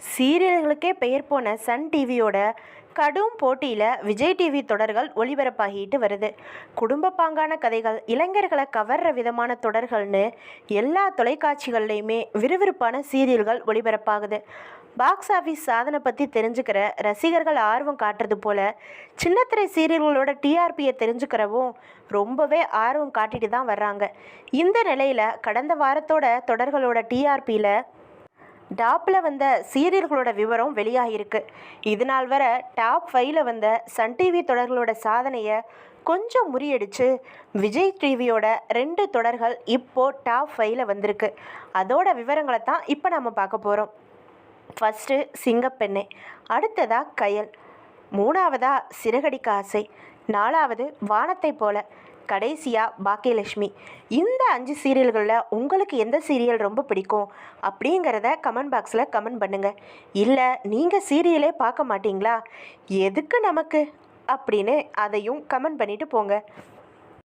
சீரியல்களுக்கே பெயர் போன சன் டிவியோட கடும் போட்டியில் விஜய் டிவி தொடர்கள் ஒளிபரப்பாகிட்டு வருது. குடும்ப பாங்கான கதைகள் இளைஞர்களை கவர்ற விதமான தொடர்கள்னு எல்லா தொலைக்காட்சிகள்லையுமே விறுவிறுப்பான சீரியல்கள் ஒளிபரப்பாகுது. பாக்ஸ் ஆஃபீஸ் சாதனை பற்றி தெரிஞ்சுக்கிற ரசிகர்கள் ஆர்வம் காட்டுறது போல் சின்னத்திரை சீரியல்களோட டிஆர்பியை தெரிஞ்சுக்கிறவும் ரொம்பவே ஆர்வம் காட்டிட்டு தான் வர்றாங்க. இந்த நிலையில் கடந்த வாரத்தோட தொடர்களோட டிஆர்பியில் டாப்பில் வந்த சீரியல்களோட விவரம் வெளியாகிருக்கு இது நாள் வர டாப் ஃபைவ்ல வந்த சன் டிவி தொடர்களோட சாதனையை கொஞ்சம் முறியடிச்சு விஜய் டிவியோட ரெண்டு தொடர்கள் இப்போ டாப் ஃபைவ்ல வந்திருக்கு. அதோட விவரங்களை தான் இப்போ நம்ம பார்க்க போகிறோம் ஃபஸ்ட்டு சிங்கப்பெண்ணே. அடுத்ததாக கயல். மூணாவதா சிறகடிக்க ஆசை நாலாவது வானத்தை போல கடைசியா பாக்கியலட்சுமி. இந்த அஞ்சு சீரியல்களில் உங்களுக்கு எந்த சீரியல் ரொம்ப பிடிக்கும் அப்படிங்கிறத கமெண்ட் பாக்ஸில் கமெண்ட் பண்ணுங்கள் இல்லை நீங்கள் சீரியலே பார்க்க மாட்டீங்களா? எதுக்கு நமக்கு? அப்படின்னு அதையும் கமெண்ட் பண்ணிட்டு போங்க.